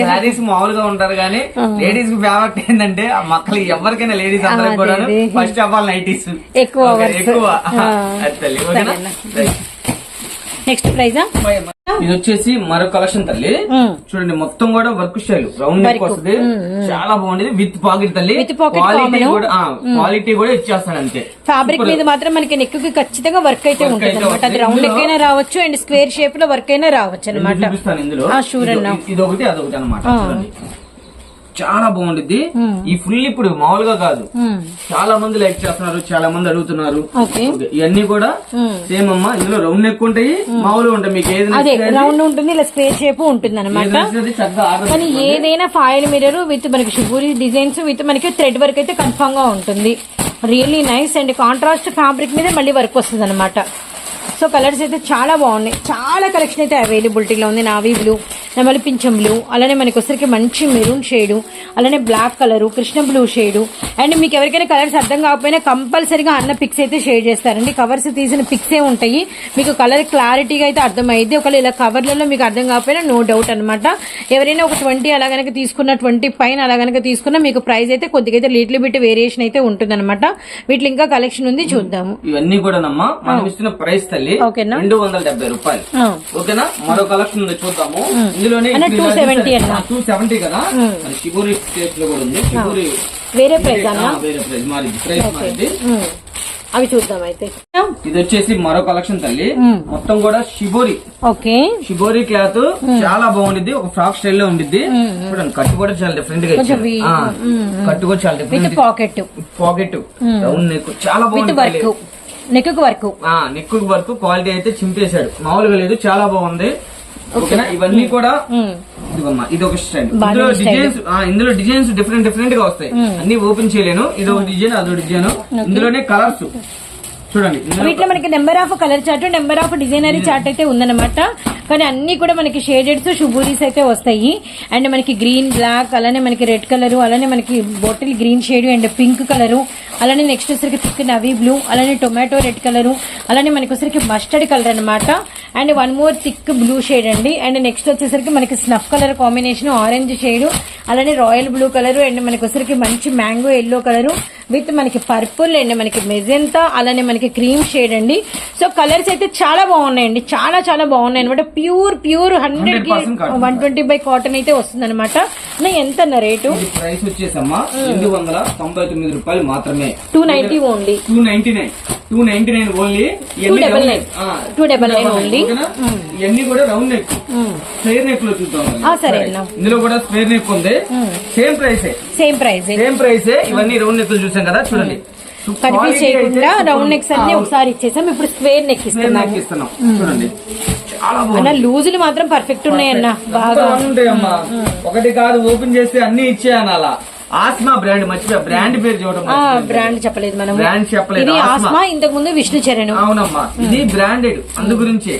శారీస్ మామూలుగా ఉంటారు కానీ లేడీస్కి ఫేవరెట్ ఏంటంటే ఆ మక్కలు ఎవరికైనా లేడీస్ అందరికి అదే, కూడా. ఫస్ట్ ఆఫ్ ఆల్ నైటీస్ ఎక్కువ. ఎక్కువ ఆ. అది తల్లి ఓకేనా నెక్స్ట్ ప్రైజా ఇది వచ్చేసి మరో కలెక్షన్ తల్లి. చూడండి మొత్తం కూడా వర్క్ స్టైల్. రౌండ్ నెక్ వస్తుంది చాలా బాగుండేది. విత్ పాకెట్ తల్లి. క్వాలిటీ. కూడా క్వాలిటీ కూడా ఇచ్చేస్తాడు అంతే. ఫ్యాబ్రిక్ మీద మాత్రం మనకి నెక్కి ఖచ్చితంగా వర్క్ అయితే ఉంటుంది అనమాట అది. రౌండ్ నెక్ అయినా రావచ్చు అండ్ స్క్వేర్ షేప్లో వర్క్ అయినా రావచ్చు అనమాట. ఇది- ఒకటి అదొకటి అనమాట చాలా బాగుండిద్ది. ఈ ఫుల్ ఇప్పుడు మామూలుగా కాదు. చాలా మంది లైక్ చేస్తున్నారు చాలా మంది అడుగుతున్నారు. ఇవన్నీ కూడా సేమ్ అమ్మా ఇందులో రౌండ్ నెక్ ఉంటాయి మామూలుగా ఉంటాయి. మీకు ఏది అదే నచ్చితే అది- రౌండ్ ఉంటుంది ఇలా స్క్వేర్ షేప్ ఉంటుంది అనమాట కానీ ఏదైనా ఫాయిల్ మిర్రర్ విత్ మనకి షుగూరి డిజైన్స్ విత్ మనకి థ్రెడ్ వర్క్ అయితే కన్ఫామ్గా ఉంటుంది. Really nice and contrast fabric మీద మళ్ళీ వర్క్ వస్తుంది అనమాట సో కలర్స్ అయితే చాలా బాగున్నాయి. చాలా కలెక్షన్ అయితే అవైలబిలిటీలో ఉంది నావీ బ్లూ. నెమలి పింఛం బ్లూ అలానే మనకి వచ్చరికి మంచి మెరూన్ షేడు అలానే black colour Krishna blue shade. And మీకు ఎవరికైనా కలర్స్ అర్థం కాకపోయినా కంపల్సరీగా అన్న పిక్స్ అయితే షేర్ చేస్తారండి. కవర్స్ తీసిన పిక్స్ ఏ ఉంటాయి. మీకు కలర్ క్లారిటీగా అయితే అర్థమైంది ఒకవేళ ఇలా కవర్లలో మీకు అర్థం కాకపోయినా నో డౌట్ అనమాట ఎవరైనా ఒక ట్వంటీ అలా గనక తీసుకున్న ట్వంటీ పైన అలా గనక తీసుకున్న మీకు ప్రైస్ అయితే కొద్దిగా అయితే లిటిల్ బిట్ వేరియేషన్ అయితే ఉంటుంది వీటిలో ఇంకా కలెక్షన్ ఉంది చూద్దాము. ఇవన్నీ కూడానమ్మా మనం ఇస్తున్న ప్రైస్ తల్లి? రెండు వందల డెబ్బై రూపాయలు. ఓకేనా? మరో కలెక్షన్ ఉంది చూద్దాము. ఇందులోనే అన్న, 270 అన్న. టూ సెవెంటీ కదా? మరి షిబూరి టేస్ట్లో కూడా ఉంది. షిబూరి వేరే ప్రైస్ అన్న. ఆ, వేరే ప్రైస్ మారింది ప్రైస్ మారింది ఉమ్. అవి చూద్దాం అయితే. ఇది వచ్చేసి మరో కలెక్షన్ తల్లి. మొత్తం కూడా షిబోరి ఓకే. షిబోరి క్లాత్ చాలా బాగుండిద్ది. ఒక ఫ్రాక్ స్టైల్లో ఉండిద్ది. చూడండి కట్టు కూడా చాలా డిఫరెంట్గా కట్టు కూడా చాలా different pocket pocket round neck చాలా బాగుంది. Neck work neck work quality అయితే చింపేశాడు మామూలుగా లేదు. చాలా బాగుంది. ఓకేనా? ఇవన్నీ కూడా ఇదిగోమ్మా ఇది ఒక స్టైల్. ఇందులో. డిజైన్స్ ఇందులో డిజైన్స్ డిఫరెంట్ డిఫరెంట్గా వస్తాయి. అన్ని ఓపెన్ చేయలేను. ఇది ఒక డిజైన్ అదో డిజైన్. ఇందులోనే కలర్స్ చూడండి వీటిలో మనకి number of colour chart number of designery chart అయితే ఉందన్నమాట. కానీ అన్ని కూడా మనకి షేడెడ్స్ షుబూరీస్ అయితే వస్తాయి. అండ్ మనకి గ్రీన్ బ్లాక్ అలానే మనకి రెడ్ కలర్ అలానే మనకి bottle green shade and pink colour అలానే నెక్స్ట్ వచ్చరికి థిక్ నవీ బ్లూ అలానే టొమాటో రెడ్ కలరు అలానే మనకి వచ్చరికి మస్టర్డ్ కలర్ అన్నమాట. And one more thick blue shade అండి. అండ్ నెక్స్ట్ వచ్చేసరికి మనకి snuff colour combination orange shade అలానే రాయల్ బ్లూ కలర్ అండ్ మనకి వచ్చరికి మంచి మ్యాంగో ఎల్లో కలరు విత్ మనకి పర్పుల్ అండ్ మనకి మెజెంతా అలానే మనకి క్రీమ్ షేడ్ అండి. సో కలర్స్ అయితే చాలా బాగున్నాయండి. చాలా చాలా బాగున్నాయి అనమాట ప్యూర్ ప్యూర్ హండ్రెడ్కి 100% cotton. One twenty by cotton అయితే వస్తుంది అనమాట ఎంత రేటు? ప్రైస్ వచ్చేసమ్మా రెండు వందల తొంభై తొమ్మిది రూపాయలు మాత్రమే. Two ninety only. Two ninety nine. Two ninety nine only. Two double nine. Two double nine only. ఇవన్నీ కూడా రౌండ్ నెక్ స్క్వేర్ నెక్లో చూద్దాం సరే. ఇందులో కూడా స్క్వేర్ నెక్ ఉంది. సేమ్ ప్రైసే సేమ్ ప్రైస్ సేమ్ ప్రైసే ఇవన్నీ రౌండ్ నెక్ చూసాం కదా చూడండి. కన్ఫ్యూజ్ Quality చేయకుండా అయితే రౌండ్ నెక్స్ అన్ని ఒకసారి ఇచ్చేసాం. ఇప్పుడు స్క్వేర్ నెక్ ఇస్తున్నాం. చూడండి. అన్న లూజులు మాత్రం పర్ఫెక్ట్ ఉన్నాయన్న బాగా. ఉంటాయమ్మా ఒకటి కాదు ఓపెన్ చేస్తే అన్ని ఇచ్చేయను అలా ఆస్మా బ్రాండ్ మర్చిపోయా బ్రాండ్ పేరు చూడడం. బ్రాండ్ చెప్పలేదు మనం బ్రాండ్ చెప్పలేదు, ఆస్మా. ఇంతకు ముందు విష్ణు చరణ్. అవునమ్మా ఇది బ్రాండెడ్ అందు గురించి.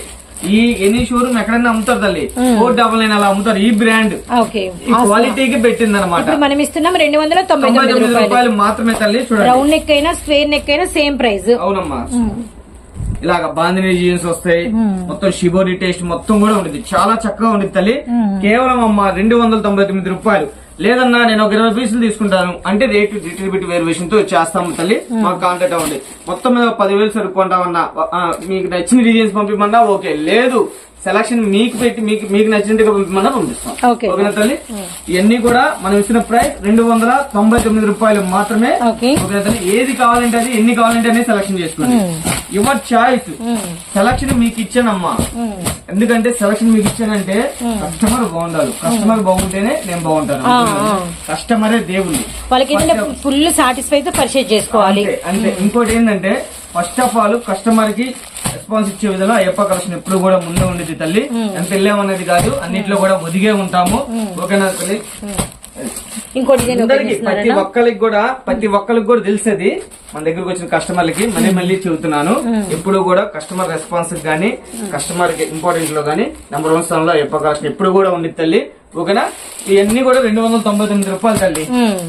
ఈ ఎన్ని షోరూమ్ ఎక్కడైనా అమ్ముతారు తల్లి. ఫోర్ డబల్ నైన్ అలా అమ్ముతారు ఈ బ్రాండ్ క్వాలిటీకి పెట్టింది అనమాట మనం ఇస్తున్నాం రెండు వందల తొంభై తొమ్మిది రూపాయలు. మాత్రమే తల్లి చూడండి. రౌండ్ నెక్ అయినా స్క్వేర్ నెక్ అయినా సేమ్ ప్రైస్ అవునమ్మా. ఇలాగ బాందిని జీన్స్ వస్తాయి. మొత్తం షిబోరి టేస్ట్ మొత్తం కూడా ఉంటుంది. చాలా చక్కగా ఉంటుంది తల్లి. కేవలం అమ్మ రెండు వందల తొంభై తొమ్మిది రూపాయలు. లేదన్నా నేను ఒక ఇరవై పీసులు తీసుకుంటాను. అంటే రేటు లిటిల్ బిట్ వేరియేషన్తో చేస్తాము తల్లి. మాకు కాంటాక్ట్ అవ్వండి. మొత్తం మీద పదివేలు సరుకుంటామన్నా మీకు నచ్చిన డిజైన్స్ పంపిమన్నా ఓకే. లేదు సెలక్షన్ మీకు పెట్టి మీకు మీకు నచ్చినట్టుగా పంపిమన్నా పంపిస్తాం. ఓకే. ఓకేనా తల్లి? ఇవన్నీ కూడా మనం ఇచ్చిన ప్రైస్ రెండు వందల తొంభై తొమ్మిది రూపాయలు మాత్రమే. ఓకే. ఓకేనా తల్లి? ఏది కావాలంటే అది ఎన్ని కావాలంటే అనేది సెలక్షన్ చేసుకోండి. యువర్ చాయిస్ సెలక్షన్ మీకు ఇచ్చానమ్మా. ఎందుకంటే సెలక్షన్ మీకు ఇచ్చానంటే కస్టమర్ బాగుండాలి. కస్టమర్ బాగుంటేనే నేను బాగుంటాను కస్టమరే దేవుళ్ళు వాళ్ళకి ఫుల్ సాటిస్ఫై తో పర్చేజ్ చేసుకోవాలి. అంతే ఇంకోటి ఏంటంటే ఫస్ట్ ఆఫ్ ఆల్ కస్టమర్కి రెస్పాన్స్ ఇచ్చే విధంగా అయ్యప్ప కలెక్షన్ ఎప్పుడు కూడా ముందే ఉండేది తల్లి. ఎంత వెళ్ళామనేది కాదు అన్నిట్లో కూడా ఒదిగే ఉంటాము. ఓకేనా తల్లి? ఇంకో డిజైన్ అందరికి ప్రతి ఒక్కరికి కూడా ప్రతి ఒక్కరికి కూడా తెలిసేది మన దగ్గరకు వచ్చిన కస్టమర్లకి మళ్ళీ మళ్ళీ చెబుతున్నాను. ఎప్పుడు కూడా కస్టమర్ రెస్పాన్స్ గానీ కస్టమర్కి ఇంపార్టెంట్లో గానీ నెంబర్ వన్ స్థానంలో ఎప్ప కలెక్షన్ ఎప్పుడు కూడా ఉండి తల్లి ఓకేనా? ఇవన్నీ కూడా రెండు వందల తొంభై తొమ్మిది రూపాయలు తల్లి.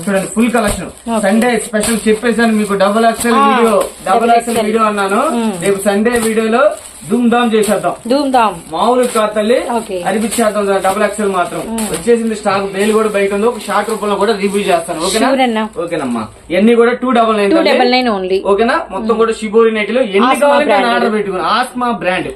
చూడండి ఫుల్ కలెక్షన్ సండే స్పెషల్ చెప్పేసాను మీకు. Double excel video double excel video అన్నాను. రేపు సండే వీడియోలో ధూమ్ ధామ్ చేసేద్దాం. ధూమ్ ధామ్. మామూలు కాదు తల్లి. ఓకే. అరిపించేద్దాం డబుల్ ఎక్సెల్ మాత్రం. వచ్చేసింది స్టాక్ బేల్ కూడా బయట ఉంది. ఒక షార్ట్ రూపంలో కూడా రివ్యూ చేస్తాను. ఓకేనా? ఓకేనమ్మా. ఇవన్నీ కూడా two double nine two double nine only ఓకేనా? మొత్తం కూడా షిబోరి నెట్లో ఎన్ని కావాలంటే. ఆర్డర్ పెట్టుకుని ఆస్మా బ్రాండ్.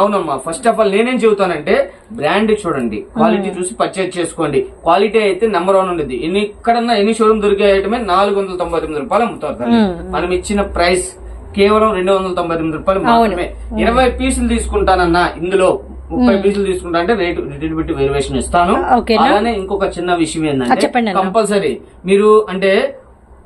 అవునమ్మా. ఫస్ట్ ఆఫ్ ఆల్ నేనేం చెబుతానంటే బ్రాండ్ చూడండి. క్వాలిటీ చూసి పర్చేజ్ చేసుకోండి. క్వాలిటీ అయితే నెంబర్ వన్ ఉండేది. ఎన్ని ఇక్కడన్నా ఎన్ని షోరూమ్ దొరికే ఐటమే నాలుగు వందల తొంభై తొమ్మిది రూపాయలు అమ్ముతారు తల్లి. మనం ఇచ్చిన ప్రైస్ కేవలం రెండు వందల తొంభై తొమ్మిది రూపాయలు మాత్రమే. ఇరవై పీసులు తీసుకుంటానన్నా ఇందులో ముప్పై పీసులు తీసుకుంటా అంటే రేటు రిటైల్ పెట్టి వేరియేషన్ ఇస్తాను? అలానే ఇంకొక చిన్న విషయం ఏంటంటే. కంపల్సరీ మీరు అంటే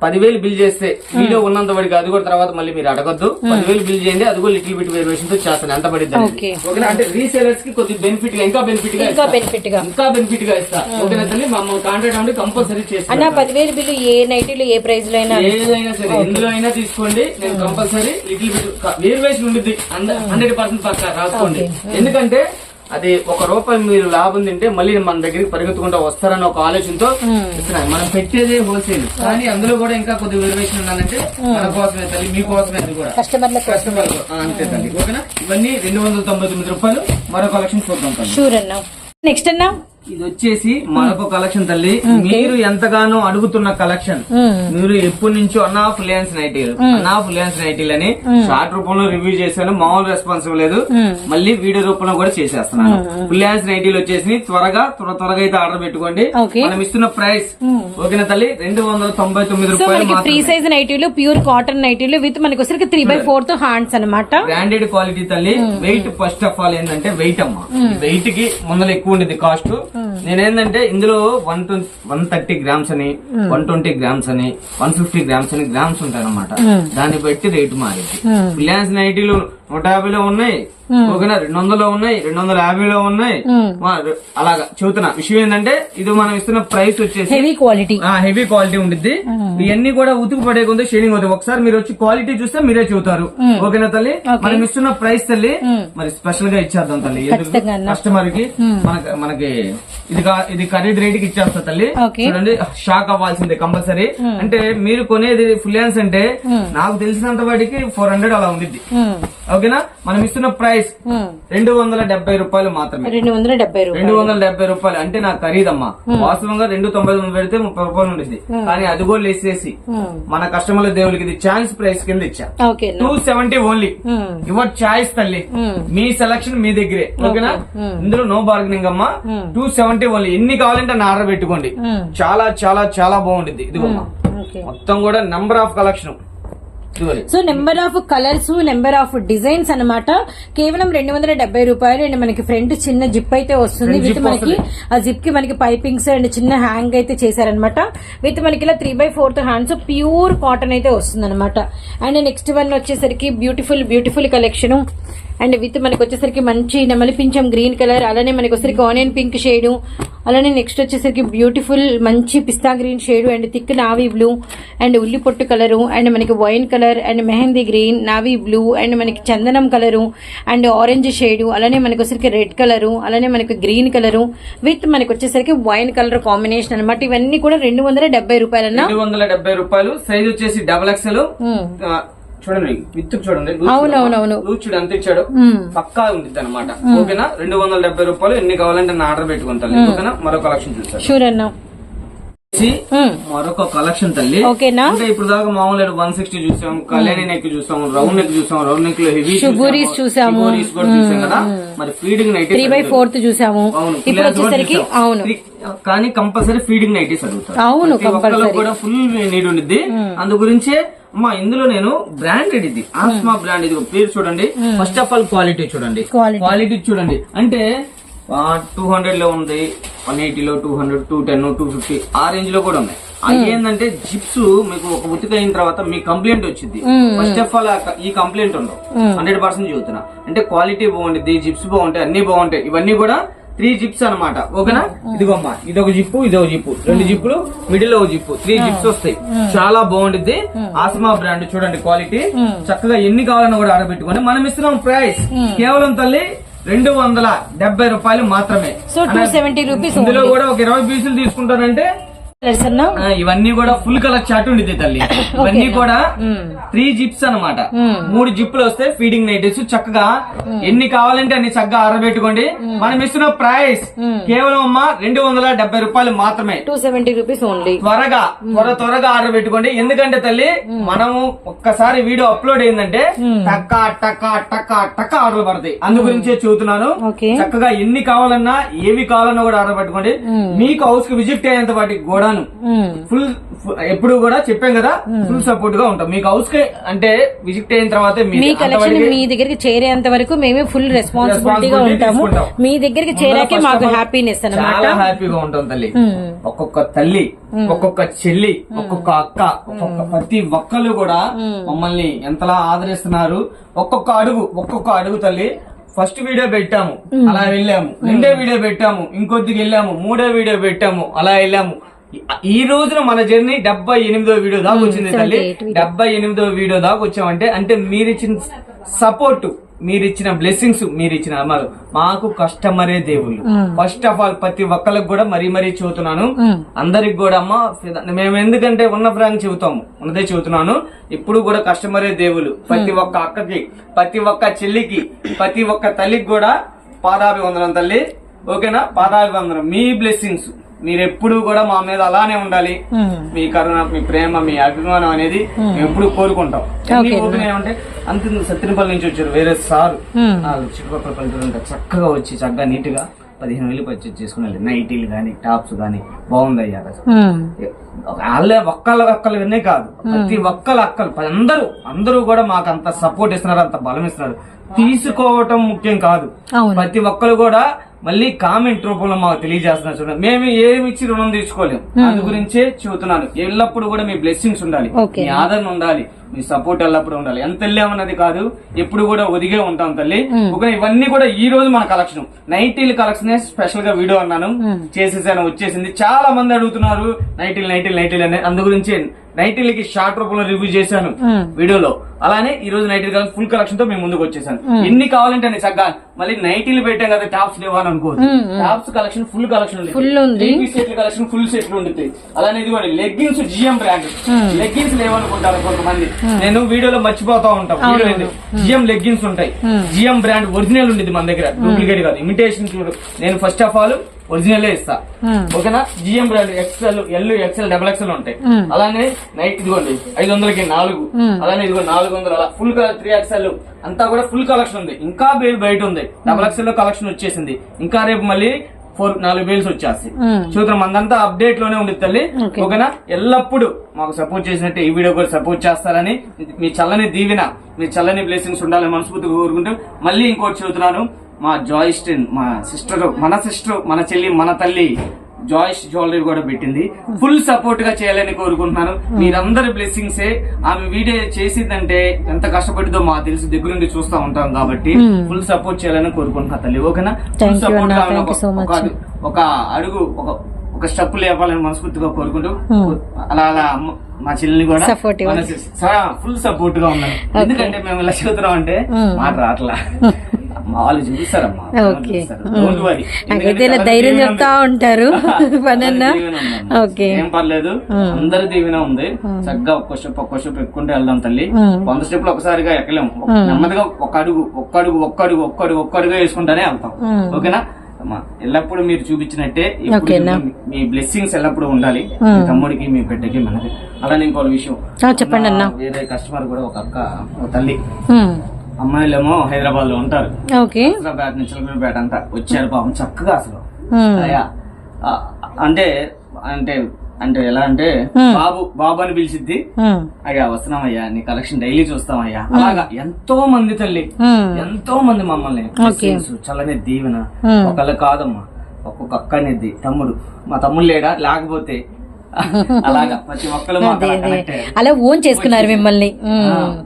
పదివేలు బిల్ చేస్తే వీడియో ఉన్నంత వరకు అది కూడా తర్వాత మళ్ళీ మీరు అడగొద్దు. పదివేలు బిల్ చేయండి అది కూడా లిటిల్ బిట్ వేరియేషన్తో చేస్తాను. ఎంత పడింది. ఓకే. ఓకేనా? అంటే రీసేలర్స్కి కొద్ది బెనిఫిట్గా ఇంకా బెనిఫిట్గా ఇంకా. బెనిఫిట్గా. ఇంకా బెనిఫిట్గా ఇస్తా. ఓకేనా తల్లి? మమ్మల్ని కాంటాక్ట్ అంటే కంపల్సరీ అన్న చేస్తాను పదివేలు బిల్లు ఏ నైటీలు ఏ ప్రైస్లో అయినా ఏదైనా సరే ఎందులో అయినా తీసుకోండి. నేను కంపల్సరీ లిటిల్ బిట్ వేరియేషన్ ఉంటుంది హండ్రెడ్ పర్సెంట్ పక్క రాసుకోండి. ఎందుకంటే అది ఒక రూపాయి మీరు లాభం తింటే మళ్ళీ మన దగ్గరికి పరిగెత్తుకుంటూ వస్తారన్న ఒక ఆలోచనతో ఇస్తున్నాను మనం పెట్టేదే హోల్సేల్. కానీ అందులో కూడా ఇంకా కొద్ది వేరియేషన్ ఉన్నానంటే మన కోసమే తల్లి మీ కోసమే అది కూడా. కస్టమర్ల కస్టమర్ అంతే తల్లి. ఓకేనా? ఇవన్నీ రెండు వందల తొంభై తొమ్మిది రూపాయలు. మరో కలెక్షన్ చూద్దాం నెక్స్ట్ అన్న? ఇది వచ్చేసి మరొక కలెక్షన్ తల్లి. మీరు ఎంతగానో అడుగుతున్న కలెక్షన్. మీరు ఎప్పటి నుంచో అన్నా ఫులియన్స్ నైటీలు అన్నా ఫులియన్స్ నైటీలు అని షార్ట్ రూపంలో రివ్యూ చేశాను. మామూలు రెస్పాన్స్ లేదు. మళ్ళీ వీడియో రూపంలో కూడా చేసేస్తున్నాను. ఫులియన్స్ నైటీలు వచ్చేసి త్వరగా త్వర త్వరగా అయితే ఆర్డర్ పెట్టుకోండి. ఓకే. మనం ఇస్తున్న ప్రైస్ ఓకేనా తల్లి? రెండు వందల తొంభై తొమ్మిది రూపాయలు ఫ్రీ సైజ్ నైటీలు ప్యూర్ కాటన్ నైటీలు విత్ మనకి వచ్చరికి త్రీ బై ఫోర్త్ హ్యాండ్స్ అనమాట బ్రాండెడ్ క్వాలిటీ తల్లి. వెయిట్ ఫస్ట్ ఆఫ్ ఆల్ ఏంటంటే వెయిట్ అమ్మా. వెయిట్కి ముందర ఎక్కువ ఉండేది కాస్ట్ నేనేందంటే ఇందులో వన్ వన్ థర్టీ గ్రామ్స్ అని వన్ ట్వంటీ గ్రామ్స్ అని వన్ ఫిఫ్టీ గ్రామ్స్ అని గ్రామ్స్ ఉంటాయి అనమాట దాన్ని బట్టి రేటు మారింది. ఫిలాన్స్ నైటీలు నూట యాభైలో ఉన్నాయి. ఓకేనా రెండు వందలో ఉన్నాయి రెండు వందల యాభైలో ఉన్నాయి. అలాగా చెబుతున్నా. విషయం ఏంటంటే ఇది మనం ఇస్తున్న ప్రైస్ వచ్చేసి హెవీ క్వాలిటీ హెవీ క్వాలిటీ ఉండిద్ది. ఇవన్నీ కూడా ఉతుకు పడే కొంత షేడింగ్ అవుతాయి. ఒకసారి మీరు వచ్చి క్వాలిటీ చూస్తే మీరే చెబుతారు. ఓకేనా తల్లి? మనం ఇస్తున్న ప్రైస్ తల్లి మరి స్పెషల్గా ఇచ్చేద్దాం తల్లి. కస్టమర్కి మనకి మనకి ఇది ఇది ఖరీదు రేట్కి ఇచ్చేస్తా తల్లి. చూడండి షాక్ అవ్వాల్సిందే కంపల్సరీ అంటే మీరు కొనేది ఫుల్ అంటే నాకు తెలిసినంత వాటికి ఫోర్ హండ్రెడ్ అలా ఉండిద్ది. ఓకేనా? మనం ఇస్తున్న ప్రైస్ రెండు వందల డెబ్బై రూపాయలు మాత్రమే. రెండు వందల డెబ్బై రూపాయలు. రెండు వందల డెబ్బై రూపాయలు. అంటే నాకు ఖరీదమ్మా. వాస్తవంగా రెండు తొంభై తొమ్మిది పెడితే ముప్పై రూపాయలు ఉండిద్ది. కానీ అది కూడా లేసేసి మన కస్టమర్ల దేవులకి ఇది ఛాన్స్ ప్రైస్ కింద ఇచ్చా. Two seventy only your choice తల్లి. మీ సెలక్షన్ మీ దగ్గరే. ఓకేనా? ఇందులో నో బార్గెనింగ్ అమ్మా. టూ సెవెంటీ ఓన్లీ ఎన్ని కావాలంటే నా ఆర్డర్ పెట్టుకోండి. చాలా చాలా చాలా ఇదిగోమ్మా ఓకే. మొత్తం కూడా number of collection so number of colours number of designs అన్నమాట. కేవలం రెండు వందల డెబ్బై రూపాయలు అండ్ మనకి ఫ్రంట్ చిన్న జిప్ అయితే వస్తుంది. విత్ మనకి ఆ జిప్కి మనకి పైపింగ్స్ అండ్ చిన్న హ్యాంగ్ అయితే చేశారనమాట విత్ మనకి ఇలా three by fourth hands pure cotton అయితే వస్తుంది అనమాట అండ్ నెక్స్ట్ వన్ వచ్చేసరికి beautiful beautiful collection and with మనకి వచ్చేసరికి మంచి నెమలి పింఛం గ్రీన్ కలర్ అలానే మనకి వచ్చేసరికి ఆనియన్ పింక్ షేడ్ అలానే నెక్స్ట్ వచ్చేసరికి బ్యూటిఫుల్ మంచి pista green shade and thick navy blue and ఉల్లి పొట్టు కలరు అండ్ మనకి wine colour and mehendi green navy blue and మనకి చందనం కలరు అండ్ ఆరెంజ్ షేడ్ అలానే మనకి వచ్చేసరికి రెడ్ కలరు అలానే మనకి గ్రీన్ కలరు. విత్ మనకి వచ్చేసరికి వైన్ కలర్ కాంబినేషన్ అన్నమాట. ఇవన్నీ కూడా రెండు వందల డెబ్బై రూపాయలన్నా రెండు వందల డెబ్బై రూపాయలు. సైజ్ వచ్చేసి డబల్ ఎక్స్ఎల్ చూడండి విత్ చూడండి అవునవునవును. చూడు ఎంత ఇచ్చాడు పక్కా ఉండిద్ది అనమాట ఓకేనా? రెండు వందల డెబ్బై రూపాయలు ఎన్ని కావాలంటే నా ఆర్డర్ పెట్టుకుంటాను ఓకేనా? మరో కలెక్షన్ చూస్తాను షూర్ అన్నా మరొక కలెక్షన్ తల్లి. అంటే ఇప్పుడు దాకా మామూలు వన్ సిక్స్టీ చూసాం కళ్యాణి నెక్ చూసాం రౌండ్ నెక్ చూసాం రౌండ్ నెక్లో హెవీ చూసాము. కూడా చూసాం కదా. మరి feeding night three by fourth చూసాము. అవును ఇప్పుడు వచ్చేసరికి అవును. Three- కానీ కంపల్సరీ ఫీడింగ్ నైటీస్ అడుగుతారు అవును. కూడా ఫుల్ నీడ్ ఉండిద్ది. అందు గురించే అమ్మా ఇందులో నేను బ్రాండెడ్ ఇది ఆస్మా బ్రాండ్ ఇది పేరు చూడండి. ఫస్ట్ ఆఫ్ ఆల్ క్వాలిటీ చూడండి. క్వాలిటీ చూడండి. అంటే టూ హండ్రెడ్లో ఉంది one ఎయిటీలో two hundred two ten two fifty ఆ రేంజ్లో కూడా ఉన్నాయి. అది ఏంటంటే జిప్స్ మీకు ఒక ఉతిక అయిన తర్వాత మీ కంప్లైంట్ వచ్చింది ఫస్ట్ ఆఫ్ ఆల్ ఈ కంప్లైంట్ ఉండవు. హండ్రెడ్ పర్సెంట్ చెబుతున్నా. అంటే క్వాలిటీ బాగుంటుంది జిప్స్ బాగుంటాయి అన్ని బాగుంటాయి. ఇవన్నీ కూడా త్రీ జిప్స్ అన్నమాట. ఓకేనా? ఇదిగోమ్మా ఇది ఒక జిప్పు ఇది ఒక జిప్పు. రెండు జిప్పులు మిడిల్లో ఒక జిప్పు. త్రీ జిప్స్ వస్తాయి. చాలా బాగుంటుంది ఆస్మా బ్రాండ్ చూడండి క్వాలిటీ. చక్కగా ఎన్ని కావాలన్నా కూడా ఆడబెట్టుకోండి మనం ఇస్తున్నాం ప్రైస్. కేవలం తల్లి రెండు వందల డెబ్బై రూపాయలు మాత్రమే. సో టూ సెవెంటీ రూపీస్ ఇందులో కూడా ఒక ఇరవై పీసులు తీసుకుంటారంటే ఇవన్నీ కూడా ఫుల్ కలర్ చాట్ ఉండిద్ది తల్లి. ఇవన్నీ కూడా త్రీ జిప్స్ అన్నమాట. మూడు జిప్పులు వస్తే ఫీడింగ్ నైటీస్ చక్కగా ఎన్ని కావాలంటే అన్ని చక్కగా ఆరబెట్టుకోండి. మనం ఇస్తున్న ప్రైస్ కేవలం అమ్మా రెండు వందల డెబ్బై రూపాయలు మాత్రమే. టూ సెవెంటీ రూపీస్ ఓన్లీ త్వరగా త్వర త్వరగా ఆర్డర్ పెట్టుకోండి ఎందుకంటే తల్లి మనము ఒక్కసారి వీడియో అప్లోడ్ అయిందంటే టక్క టక్క టక్క టక్క ఆర్డర్ పడతాయి. అందు గురించే చూస్తున్నాను చక్కగా ఎన్ని కావాలన్నా ఏవి కావాలన్నా కూడా ఆర్డర్ పెట్టుకోండి. మీకు హౌస్కి విజిట్ అయ్యేంత వాటికి కూడాను ఫుల్ ఎప్పుడు కూడా చెప్పాం కదా ఫుల్ సపోర్ట్గా ఉంటాం. మీకు హౌస్కి అంటే విజిట్ అయిన తర్వాత మీ కలెక్షన్ మీ దగ్గరికి చేరేంత వరకు మేమే ఫుల్ రెస్పాన్సిబిలిటీగా ఉంటాము. మీ దగ్గరికి చేరాకే మాకు హ్యాపీనెస్ అన్నమాట. చాలా హ్యాపీగా ఉంటాం తల్లి. ఒక్కొక్క తల్లి ఒక్కొక్క చెల్లి ఒక్కొక్క అక్క ఒక్కొక్క ప్రతి ఒక్కళ్ళు కూడా మమ్మల్ని ఎంతలా ఆదరిస్తున్నారు. ఒక్కొక్క అడుగు ఒక్కొక్క అడుగు తల్లి. ఫస్ట్ వీడియో పెట్టాము. అలా వెళ్ళాము. రెండో వీడియో పెట్టాము. ఇంకొద్దికి వెళ్ళాము. మూడో వీడియో పెట్టాము. అలా వెళ్ళాము. ఈ- రోజున మన జర్నీ డెబ్బై ఎనిమిదో వీడియో దాకా వచ్చింది తల్లి. డెబ్బై ఎనిమిదో వీడియో దాకా వచ్చామంటే అంటే మీరిచ్చిన సపోర్ట్ మీరిచ్చిన బ్లెస్సింగ్స్ మీరిచ్చిన అమలు మాకు కస్టమరే దేవుళ్ళు. ఫస్ట్ ఆఫ్ ఆల్ ప్రతి ఒక్కరికి కూడా మరీ మరీ చెబుతున్నాను. అందరికి కూడా అమ్మ మేము ఎందుకంటే ఉన్న ఫ్రాంక్ చెబుతాము ఉన్నదే చెబుతున్నాను. ఇప్పుడు కూడా కస్టమరే దేవుళ్ళు. ప్రతి ఒక్క అక్కకి ప్రతి ఒక్క చెల్లికి ప్రతి ఒక్క తల్లికి కూడా పాదాభివందనం తల్లి. ఓకేనా? పాదాభివందనం. మీ బ్లెస్సింగ్స్ మీరు ఎప్పుడు కూడా మా మీద అలానే ఉండాలి. మీ కరుణ మీ ప్రేమ మీ అభిమానం అనేది మేము. ఎప్పుడు కోరుకుంటాం. ఏమంటే అంత సత్యనపల్లి నుంచి వచ్చారు వేరే సార్. చుట్టుపక్కల పల్లెటూరు ఉంటారు. చక్కగా వచ్చి చక్కగా నీట్గా పదిహేను వేలు పర్చేజ్ చేసుకుని నైటీలు గానీ టాప్స్ గానీ బాగుంది అయ్యా వాళ్ళే ఒక్కళ్ళ ఒక్కళ్ళు వినే కాదు. ప్రతి ఒక్కళ్ళ అక్కలు అందరూ అందరూ కూడా మాకు అంత సపోర్ట్ ఇస్తున్నారు అంత బలం ఇస్తున్నారు. తీసుకోవటం ముఖ్యం కాదు. ప్రతి ఒక్కరు కూడా మళ్ళీ కామెంట్ రూపంలో మాకు తెలియజేస్తున్నారు చూడండి. మేము ఏమి ఇచ్చి రుణం తీసుకోలేము అందు గురించే చెబుతున్నాను ఎల్లప్పుడు కూడా మీ బ్లెస్సింగ్స్ ఉండాలి. మీ ఆదరణ ఉండాలి. మీ సపోర్ట్ ఎల్లప్పుడు ఉండాలి. ఎంత వెళ్ళామన్నది కాదు ఎప్పుడు కూడా ఒదిగే ఉంటాం తల్లి. ఒక ఇవన్నీ కూడా ఈ రోజు మన కలెక్షన్ నైటీల కలెక్షన్ స్పెషల్గా వీడియో అన్నాను. చేసేసాను వచ్చేసింది. చాలా మంది అడుగుతున్నారు నైటీలు నైటీలు నైటీలు అని. అందు గురించి నైటీలకి షార్ట్ రూపంలో రివ్యూ చేశాను వీడియోలో. అలానే ఈ రోజు నైటీలు కలెక్షన్ ఫుల్ కలెక్షన్తో మేము ముందుకు వచ్చేసాను. ఎన్ని కావాలంటే చక్కగా. మళ్ళీ నైటీలు పెట్టాం కదా టాప్స్ లేవని అనుకోవద్దు. టాప్స్ కలెక్షన్ ఫుల్ కలెక్షన్ ఉంది. సెట్ల కలెక్షన్ ఫుల్ సెట్లు ఉంటుంది అలానే ఇదిగోండి లెగ్గిన్స్ జిఎం బ్రాండ్ లెగ్గిన్స్ లేవనుకుంటారు కొంతమంది. నేను వీడియోలో మర్చిపోతా ఉంటాం. జిఎం లెగ్గిన్స్ ఉంటాయి. జిఎం బ్రాండ్ ఒరిజినల్ ఉండేది మన దగ్గర. డూప్లికేట్ కాదు. ఇమిటేషన్ చూడు. నేను ఫస్ట్ ఆఫ్ ఆల్ ఒరిజినల్ ఇస్తా. ఓకేనా? GM brand XL L XL double XL ఉంటాయి. అలానే నైట్ ఇదిగోండి ఐదు వందలకి నాలుగు అలానే ఇదిగో నాలుగు వందలు. అలా ఫుల్ కలర్ త్రీ ఎక్స్ఎల్. అంతా కూడా ఫుల్ కలెక్షన్ ఉంది. ఇంకా బయట ఉంది. డబల్ ఎక్స్ఎల్లో కలెక్షన్ వచ్చేసింది. ఇంకా రేపు మళ్ళీ ఫోర్ నాలుగు వేల్స్ వచ్చేస్తాయి. చూద్దాం మందంతా అప్డేట్లోనే ఉంది తల్లి. ఓకేనా? ఎల్లప్పుడు మాకు సపోర్ట్ చేసినట్టు ఈ వీడియో కూడా సపోర్ట్ చేస్తారని మీ చల్లని దీవెన మీ చల్లని బ్లెస్సింగ్స్ ఉండాలని మనస్ఫూర్తిగా కోరుకుంటూ మళ్ళీ ఇంకోటి చెబుతున్నాను మా జాయిస్టిన్ మా సిస్టర్ మన సిస్టర్ మన చెల్లి మన తల్లి జాయిస్ జ్యువెలరీ కూడా పెట్టింది. ఫుల్ సపోర్ట్గా చేయాలని కోరుకుంటున్నాను. మీరందరి బ్లెస్సింగ్స్ ఆమె వీడియో చేసిందంటే ఎంత కష్టపడిదో మాకు తెలిసి. దగ్గరుండి చూస్తా ఉంటాం కాబట్టి ఫుల్ సపోర్ట్ చేయాలని కోరుకుంటున్నా తల్లి ఓకేనా? ఫుల్ సపోర్ట్ ఒక- అడుగు- ఒక స్టెప్ లేపాలని మనస్ఫూర్తిగా కోరుకుంటూ అలా అలా అమ్మ- మా చెల్లిని కూడా. ఫుల్ సపోర్ట్గా ఉన్నాను. ఎందుకంటే మేము ఇలా చదువుతున్నాం అంటే మాట రాట్లా వాళ్ళు చూపిస్తారమ్మా. డోంట్ వరీ నాకైతే ఇలా ధైర్యం చెప్తా ఉంటారు. పనన్న? ఓకే. ఏం పర్లేదు. అందరి దీవెన ఉంది. చక్కగా ఒక్క స్టెప్ ఒక్క స్టెప్ ఎక్కుంటే వెళ్దాం తల్లి. వంద స్టెప్లు ఒకసారిగా ఎక్కలేము నెమ్మదిగా ఒక్క అడుగు ఒక్క అడుగు ఒక్క అడుగు ఒక్క అడుగు ఒక్క అడుగు వేసుకుంటానే వెళ్తాం. ఓకేనా? అమ్మా, ఎల్లప్పుడూ మీరు చూపించినట్టే? మీ- బ్లెస్సింగ్స్ ఎల్లప్పుడూ ఉండాలి. మీ తమ్ముడికి మీ బిడ్డకి మనకి అలానే ఇంకో విషయం. చెప్పండి అన్న. వేరే కస్టమర్ కూడా ఒక అక్క ఒక తల్లి. అమ్మాయిలేమో హైదరాబాద్లో ఉంటారు హైదరాబాద్ నుంచి అంతా వచ్చారు పాపం చక్కగా అసలు. అంటే అంటే అంటే ఎలా అంటే బాబు బాబు అని పిలిచిద్ది. అయ్యా వస్తున్నామయ్యా నీ కలెక్షన్ డైలీ చూస్తామయ్యా. అలాగా ఎంతో మంది తల్లి. ఎంతో మంది మమ్మల్ని చల్లని దీవెన. ఒకళ్ళ కాదమ్మా ఒక్కొక్క అక్క అనేది తమ్ముడు. మా తమ్ముడు లేడా? లేకపోతే అలాగా ప్రతి ఒక్కరు మాకు అలా ఓన్ చేసుకున్నారు మిమ్మల్ని.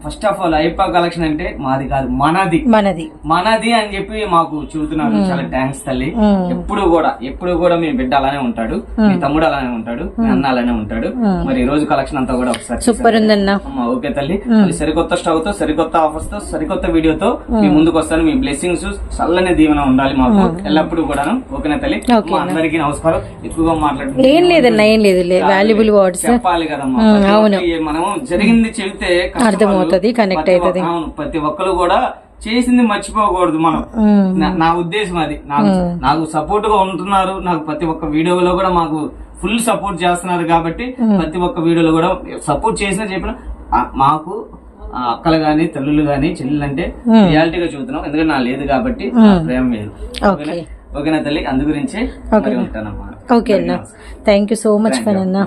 ఫస్ట్ ఆఫ్ ఆల్ ఐపా కలెక్షన్ అంటే మాది కాదు మనది. మనది. మనది అని చెప్పి మాకు చూస్తున్నారు చాలా థ్యాంక్స్ తల్లి. ఎప్పుడు కూడా ఎప్పుడు కూడా మీ బిడ్డ అలానే ఉంటాడు మీ తమ్ముడు అలానే ఉంటాడు మీ అన్న అలానే ఉంటాడు. మరి ఈ రోజు కలెక్షన్ అంతా కూడా ఒకసారి సూపర్ ఉందన్న. ఓకే తల్లి. సరికొత్త స్టవ్తో సరికొత్త ఆఫర్స్తో సరికొత్త వీడియోతో మీ ముందుకు వస్తాను. మీ బ్లెస్సింగ్స్ చల్లని దీవెన ఉండాలి మాకు. ఎల్లప్పుడూ కూడా ఓకేనా తల్లి? అందరికీ నమస్కారం. ఎక్కువగా మాట్లాడుతున్నాను ఏం లేదన్న ఏం లేదు వాల్యుబుల్ వర్డ్స్ చెప్పాలి మనం జరిగింది చెబితే అర్థమవుతది, ఒక్క- అవుతది. అవును ప్రతి ఒక్కరు కూడా చేసింది మర్చిపోకూడదు మనం. నా- ఉద్దేశం అది. నాకు నాకు సపోర్ట్గా ఉంటున్నారు. నాకు ప్రతి ఒక్క వీడియోలో కూడా మాకు ఫుల్ సపోర్ట్ చేస్తున్నారు కాబట్టి ప్రతి ఒక్క వీడియోలో కూడా సపోర్ట్ చేసినా చెప్పిన మాకు అక్కలు గాని తల్లులు గాని చెల్లెలు అంటే రియాలిటీగా చూస్తున్నాం. ఎందుకంటే నా లేదు కాబట్టి ప్రేమ లేదు. ఓకేనా? తల్లి? అందు గురించి ఉంటానమ్మా. ఓకే అన్న thank you so much for అన్న